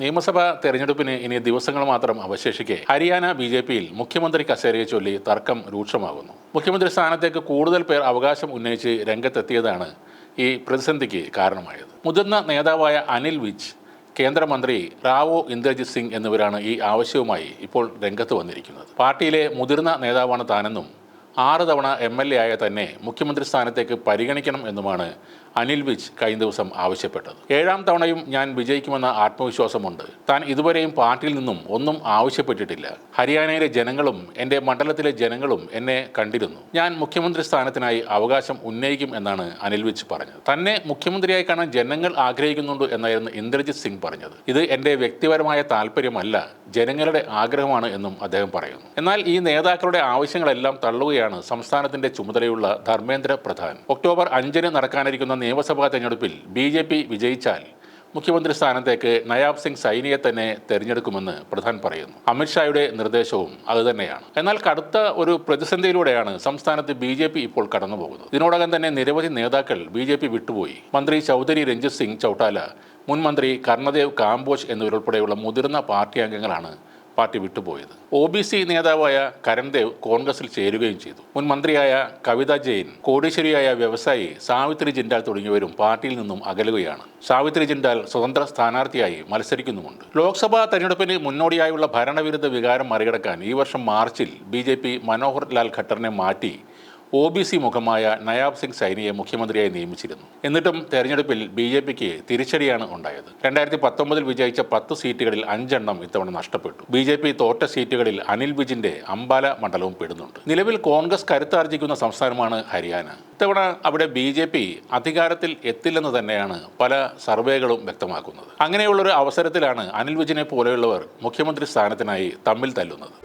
നിയമസഭാ തെരഞ്ഞെടുപ്പിന് ഇനി ദിവസങ്ങൾ മാത്രം അവശേഷിക്കെ ഹരിയാന ബി ജെ പിയിൽ മുഖ്യമന്ത്രി കസേരയെ ചൊല്ലി തർക്കം രൂക്ഷമാകുന്നു. മുഖ്യമന്ത്രി സ്ഥാനത്തേക്ക് കൂടുതൽ പേർ അവകാശം ഉന്നയിച്ച് രംഗത്തെത്തിയതാണ് ഈ പ്രതിസന്ധിക്ക് കാരണമായത്. മുതിർന്ന നേതാവായ അനിൽ വിജ് കേന്ദ്രമന്ത്രി റാവോ ഇന്ദ്രജിത് സിംഗ് എന്നിവരാണ് ഈ ആവശ്യവുമായി ഇപ്പോൾ രംഗത്ത് വന്നിരിക്കുന്നത്. പാർട്ടിയിലെ മുതിർന്ന നേതാവാണ് താനെന്നും ആറ് തവണ എം എൽ എ ആയ തന്നെ മുഖ്യമന്ത്രി സ്ഥാനത്തേക്ക് പരിഗണിക്കണം എന്നുമാണ് അനിൽ വിജ് കഴിഞ്ഞ ദിവസം ആവശ്യപ്പെട്ടത്. ഏഴാം തവണയും ഞാൻ വിജയിക്കുമെന്ന ആത്മവിശ്വാസമുണ്ട്. താൻ ഇതുവരെയും പാർട്ടിയിൽ നിന്നും ഒന്നും ആവശ്യപ്പെട്ടിട്ടില്ല. ഹരിയാനയിലെ ജനങ്ങളും എന്റെ മണ്ഡലത്തിലെ ജനങ്ങളും എന്നെ കണ്ടിരുന്നു. ഞാൻ മുഖ്യമന്ത്രി സ്ഥാനത്തിനായി അവകാശം ഉന്നയിക്കും എന്നാണ് അനിൽ വിജ് പറഞ്ഞത്. തന്നെ മുഖ്യമന്ത്രിയായി കാണാൻ ജനങ്ങൾ ആഗ്രഹിക്കുന്നുണ്ട് എന്നായിരുന്നു ഇന്ദ്രജിത് സിംഗ് പറഞ്ഞത്. ഇത് എന്റെ വ്യക്തിപരമായ താല്പര്യമല്ല ജനങ്ങളുടെ ആഗ്രഹമാണ് എന്നും അദ്ദേഹം പറയുന്നു. എന്നാൽ ഈ നേതാക്കളുടെ ആവശ്യങ്ങളെല്ലാം തള്ളുകയാണ് സംസ്ഥാനത്തിന്റെ ചുമതലയുള്ള ധർമ്മേന്ദ്ര പ്രധാൻ. ഒക്ടോബർ അഞ്ചിന് നടക്കാനിരിക്കുന്ന നിയമസഭാ തെരഞ്ഞെടുപ്പിൽ ബി ജെ പി വിജയിച്ചാൽ മുഖ്യമന്ത്രി സ്ഥാനത്തേക്ക് നയാബ് സിംഗ് സൈനിയെ തന്നെ തെരഞ്ഞെടുക്കുമെന്ന് പ്രധാൻ പറയുന്നു. അമിത്ഷായുടെ നിർദ്ദേശവും അതുതന്നെയാണ് എന്നാൽ കടുത്ത ഒരു പ്രതിസന്ധിയിലൂടെയാണ് സംസ്ഥാനത്ത് ബി ജെ പി ഇപ്പോൾ കടന്നുപോകുന്നത്. ഇതിനോടകം തന്നെ നിരവധി നേതാക്കൾ ബി ജെ പി വിട്ടുപോയി. മന്ത്രി ചൗധരി രഞ്ജിത് സിംഗ് ചൌട്ടാല മുൻ മന്ത്രി കർണദേവ് കാംബോജ് എന്നിവരുൾപ്പെടെയുള്ള മുതിർന്ന പാർട്ടി അംഗങ്ങളാണ് പാർട്ടി വിട്ടുപോയത്. ഒ ബി സി നേതാവായ കരൺദേവ് കോൺഗ്രസിൽ ചേരുകയും ചെയ്തു. മുൻ മന്ത്രിയായ കവിത ജെയിൻ കോടീശ്വരിയായ വ്യവസായി സാവിത്രി ജിൻഡാൽ തുടങ്ങിയവരും പാർട്ടിയിൽ നിന്നും അകലുകയാണ്. സാവിത്രി ജിൻഡാൽ സ്വതന്ത്ര സ്ഥാനാർത്ഥിയായി മത്സരിക്കുന്നുമുണ്ട്. ലോക്സഭാ തെരഞ്ഞെടുപ്പിന് മുന്നോടിയായുള്ള ഭരണവിരുദ്ധ വികാരം മറികടക്കാൻ ഈ വർഷം മാർച്ചിൽ ബി മനോഹർ ലാൽ ഖട്ടറിനെ മാറ്റി ഒ ബി സി മുഖമായ നയാബ് സിംഗ് സൈനിയെ മുഖ്യമന്ത്രിയായി നിയമിച്ചിരുന്നു. എന്നിട്ടും തെരഞ്ഞെടുപ്പിൽ ബി ജെ പിക്ക് തിരിച്ചടിയാണ് ഉണ്ടായത്. രണ്ടായിരത്തി പത്തൊമ്പതിൽ വിജയിച്ച പത്ത് സീറ്റുകളിൽ അഞ്ചെണ്ണം ഇത്തവണ നഷ്ടപ്പെട്ടു. ബി ജെ പി തോറ്റ സീറ്റുകളിൽ അനിൽ വിജിന്റെ അംബാല മണ്ഡലവും പെടുന്നുണ്ട്. നിലവിൽ കോൺഗ്രസ് കരുത്താർജിക്കുന്ന സംസ്ഥാനമാണ് ഹരിയാന. ഇത്തവണ അവിടെ ബി ജെ പി അധികാരത്തിൽ എത്തില്ലെന്ന് തന്നെയാണ് പല സർവേകളും വ്യക്തമാക്കുന്നത്. അങ്ങനെയുള്ളൊരു അവസരത്തിലാണ് അനിൽ വിജിനെ പോലെയുള്ളവർ മുഖ്യമന്ത്രി സ്ഥാനത്തിനായി തമ്മിൽ തല്ലുന്നത്.